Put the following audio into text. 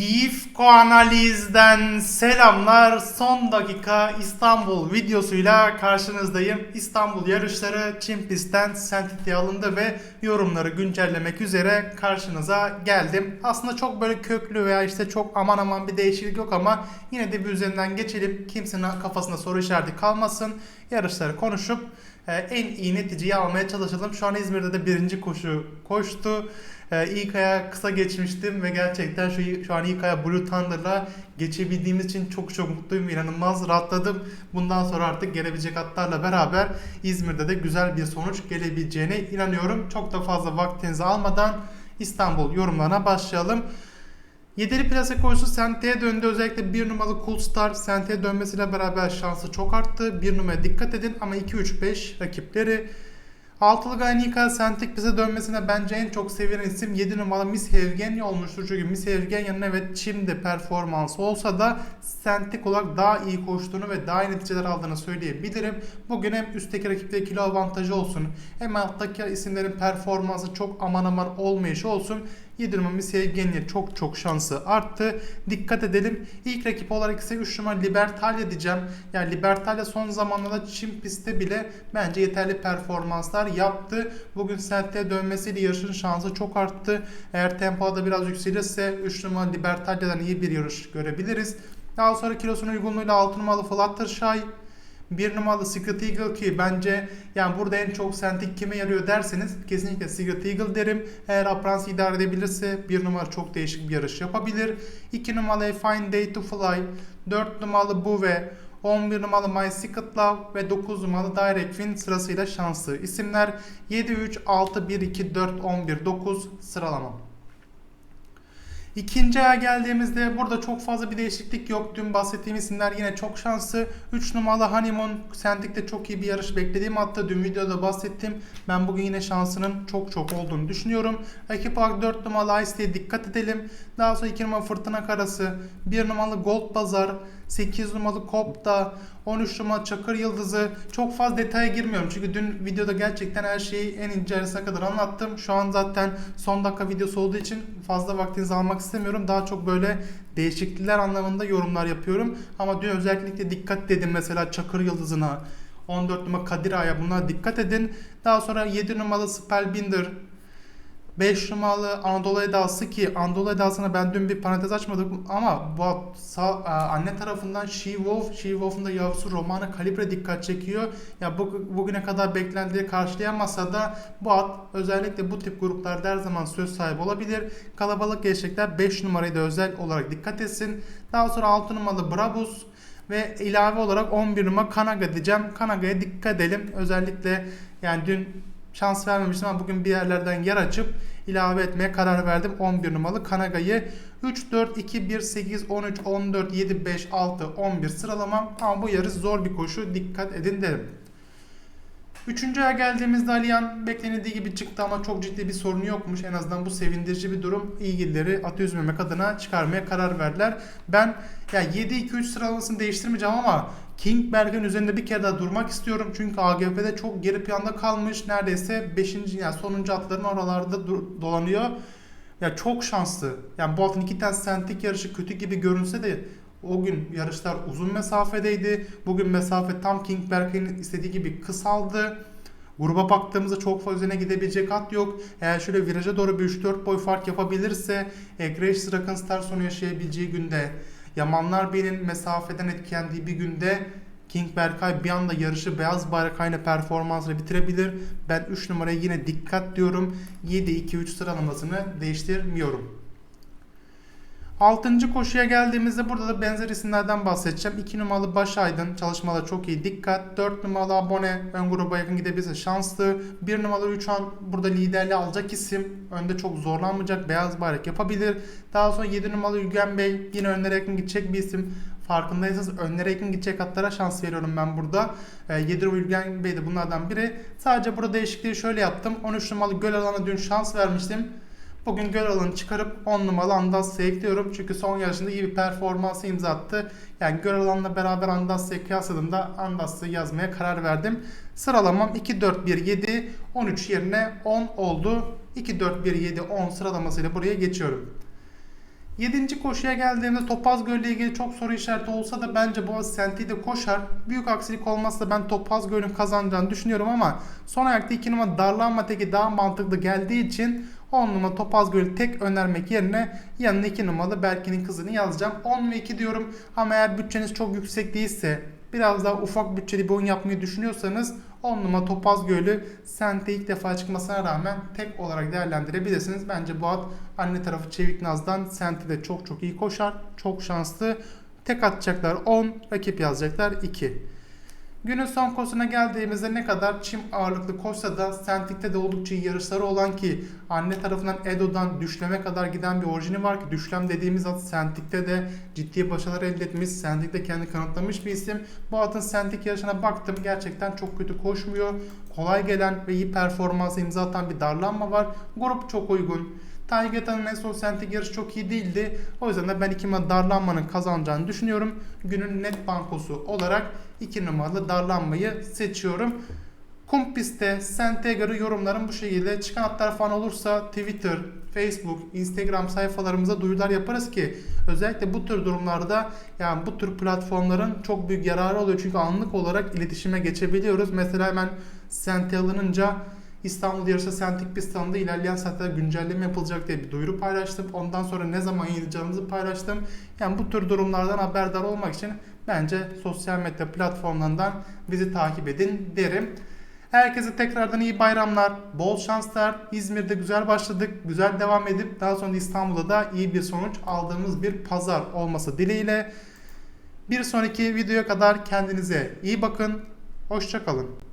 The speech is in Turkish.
GIFCO Analiz'den selamlar. Son dakika İstanbul videosuyla karşınızdayım. İstanbul yarışları Çin pistten sentitiğe alındı ve yorumları güncellemek üzere karşınıza geldim. Aslında çok böyle köklü veya işte çok aman aman bir değişiklik yok ama yine de bir üzerinden geçelim. Kimsenin kafasında soru işareti kalmasın. Yarışları konuşup en iyi neticeyi almaya çalışalım. Şu an İzmir'de de birinci koşu koştu. Ee, ilk aya kısa geçmiştim ve gerçekten şu, şu an ilk aya Blue Thunder'la geçebildiğimiz için çok çok mutluyum. İnanılmaz rahatladım. Bundan sonra artık gelebilecek atlarla beraber İzmir'de de güzel bir sonuç gelebileceğine inanıyorum. Çok da fazla vaktinizi almadan İstanbul yorumlarına başlayalım. Yedili plase koşusu Sente'ye döndü. Özellikle bir numaralı Cool Star Sente'ye dönmesiyle beraber şansı çok arttı. Bir numara dikkat edin ama 2-3-5 rakipleri Altılı Gaynika Sentik bize dönmesine bence en çok sevilen isim 7 numaralı Miss Evgenya olmuştur. Çünkü Miss Evgenya'nın evet şimdi performansı olsa da Sentik olarak daha iyi koştuğunu ve daha iyi neticeler aldığını söyleyebilirim. Bugün hem üstteki rakipte kilo avantajı olsun hem alttaki isimlerin performansı çok aman aman olmayışı olsun. 7 numara Miss Evgenya çok çok şansı arttı. Dikkat edelim. İlk rakip olarak ise 3 numara Libertalia diyeceğim. Yani Libertalia son zamanlarda Çin pistte bile bence yeterli performanslar yaptı. Bugün Celtic'e dönmesiyle yarışın şansı çok arttı. Eğer tempoda biraz yükselirse 3 numara Libertalia'dan iyi bir yarış görebiliriz. Daha sonra kilosunun uygunluğuyla 6 numaralı Fluttershy bir numaralı Secret Eagle ki bence yani burada en çok sentik kime yarıyor derseniz kesinlikle Secret Eagle derim. Eğer Aprans idare edebilirse bir numara çok değişik bir yarış yapabilir. 2 numaralı Fine Day to Fly, 4 numaralı Buve, 11 numaralı My Secret Love ve 9 numaralı Direct Win sırasıyla şanslı isimler. 7, 3, 6, 1, 2, 4, 11, 9 sıralama. İkinci aya geldiğimizde burada çok fazla bir değişiklik yok. Dün bahsettiğim isimler yine çok şanslı. 3 numaralı Honeymoon Sentik'te çok iyi bir yarış beklediğim hatta dün videoda bahsettim. Ben bugün yine şansının çok çok olduğunu düşünüyorum. Rakip olarak 4 numaralı Ice'ye dikkat edelim. Daha sonra 2 numaralı Fırtına Karası, 1 numaralı Gold Bazar, 8 numaralı Kopta, 13 numaralı Çakır Yıldızı. Çok fazla detaya girmiyorum çünkü dün videoda gerçekten her şeyi en ince ayrıntısına kadar anlattım. Şu an zaten son dakika videosu olduğu için fazla vaktinizi almak istemiyorum. Daha çok böyle değişiklikler anlamında yorumlar yapıyorum. Ama dün özellikle dikkat dedim mesela Çakır Yıldızı'na, 14 numara Kadir Ağa'ya bunlara dikkat edin. Daha sonra 7 numaralı Spellbinder, 5 numaralı Anadolu Edası ki Anadolu Edası'na ben dün bir parantez açmadım ama bu sağ, e, anne tarafından She Wolf, She Wolf'un da yavrusu Romana Kalibre dikkat çekiyor. Ya bu, bugüne kadar beklentileri karşılayamasa da bu at özellikle bu tip gruplarda her zaman söz sahibi olabilir. Kalabalık gerçekler 5 numarayı da özel olarak dikkat etsin. Daha sonra 6 numaralı Brabus ve ilave olarak 11 numara Kanaga diyeceğim. Kanaga'ya dikkat edelim. Özellikle yani dün şans vermemiştim ama bugün bir yerlerden yer açıp ilave etmeye karar verdim. 11 numaralı Kanaga'yı 3, 4, 2, 1, 8, 13, 14, 7, 5, 6, 11 sıralamam. Ama bu yarış zor bir koşu. Dikkat edin derim. Üçüncü aya geldiğimizde Aliyan beklenildiği gibi çıktı ama çok ciddi bir sorunu yokmuş. En azından bu sevindirici bir durum. İlgilileri atı üzmemek adına çıkarmaya karar verdiler. Ben ya 7-2-3 sıralamasını değiştirmeyeceğim ama Kingberg'in üzerinde bir kere daha durmak istiyorum. Çünkü AGF'de çok geri planda kalmış. Neredeyse 5. yani sonuncu atların oralarda dolanıyor. Ya çok şanslı. Yani bu atın iki tane sentik yarışı kötü gibi görünse de o gün yarışlar uzun mesafedeydi. Bugün mesafe tam Kingberg'in istediği gibi kısaldı. Gruba baktığımızda çok fazla üzerine gidebilecek at yok. Eğer şöyle viraja doğru bir 3-4 boy fark yapabilirse Grace Rakın Star sonu yaşayabileceği günde Yamanlar Bey'in mesafeden etkilendiği bir günde King Berkay bir anda yarışı beyaz bayrak aynı performansla bitirebilir. Ben 3 numaraya yine dikkat diyorum. 7-2-3 sıralamasını değiştirmiyorum. 6. koşuya geldiğimizde burada da benzer isimlerden bahsedeceğim. 2 numaralı Başaydın çalışmalar çok iyi dikkat. 4 numaralı Abone ön gruba yakın gidebilirse şanslı. 1 numaralı 3 an burada liderliği alacak isim. Önde çok zorlanmayacak beyaz bayrak yapabilir. Daha sonra 7 numaralı Yügen Bey yine önlere yakın gidecek bir isim. Farkındaysanız önlere yakın gidecek atlara şans veriyorum ben burada. E, 7 numaralı Yügen Bey de bunlardan biri. Sadece burada değişikliği şöyle yaptım. 13 numaralı Göl Alan'a dün şans vermiştim. Bugün göl alanı çıkarıp 10 numaralı Andasya ekliyorum. Çünkü son yarışında iyi bir performansı imza attı. Yani göl alanla beraber Andasya'yı kıyasladığımda Andasya'yı yazmaya karar verdim. Sıralamam 2, 4, 1, 7, 13 yerine 10 oldu. 2, 4, 1, 7, 10 sıralamasıyla buraya geçiyorum. 7. koşuya geldiğimde Topaz Gölü ile ilgili çok soru işareti olsa da bence Boğaz Senti de koşar. Büyük aksilik olmazsa ben Topaz Gölü'nün kazanacağını düşünüyorum ama son ayakta 2 numara Darlanma Teki daha mantıklı geldiği için 10 numara Topaz Gölü tek önermek yerine yanına 2 numaralı Berke'nin kızını yazacağım. 10 ve 2 diyorum ama eğer bütçeniz çok yüksek değilse biraz daha ufak bütçeli bir oyun yapmayı düşünüyorsanız 10 numara Topaz Gölü Sente ilk defa çıkmasına rağmen tek olarak değerlendirebilirsiniz. Bence bu at anne tarafı Çevik Naz'dan Sente de çok çok iyi koşar. Çok şanslı. Tek atacaklar 10, rakip yazacaklar 2. Günün son koşusuna geldiğimizde ne kadar çim ağırlıklı koşsa da Sentik'te de oldukça iyi yarışları olan ki anne tarafından Edo'dan düşleme kadar giden bir orijini var ki düşlem dediğimiz at Sentik'te de ciddi başarılar elde etmiş. Sentik'te kendi kanıtlamış bir isim. Bu atın Sentik yarışına baktım gerçekten çok kötü koşmuyor. Kolay gelen ve iyi performansa imza atan bir darlanma var. Grup çok uygun. Taygeta'nın en son sentik yarışı çok iyi değildi. O yüzden de ben 2 numaralı darlanmanın kazanacağını düşünüyorum. Günün net bankosu olarak 2 numaralı darlanmayı seçiyorum. Kumpis'te sente göre yorumlarım bu şekilde. Çıkan atlar falan olursa Twitter, Facebook, Instagram sayfalarımıza duyurular yaparız ki özellikle bu tür durumlarda yani bu tür platformların çok büyük yararı oluyor. Çünkü anlık olarak iletişime geçebiliyoruz. Mesela hemen sente alınınca İstanbul yarışı Sentik Pistan'da ilerleyen saatlerde güncelleme yapılacak diye bir duyuru paylaştım. Ondan sonra ne zaman yayınlayacağımızı paylaştım. Yani bu tür durumlardan haberdar olmak için bence sosyal medya platformlarından bizi takip edin derim. Herkese tekrardan iyi bayramlar, bol şanslar. İzmir'de güzel başladık, güzel devam edip daha sonra İstanbul'da da iyi bir sonuç aldığımız bir pazar olması dileğiyle. Bir sonraki videoya kadar kendinize iyi bakın. Hoşçakalın.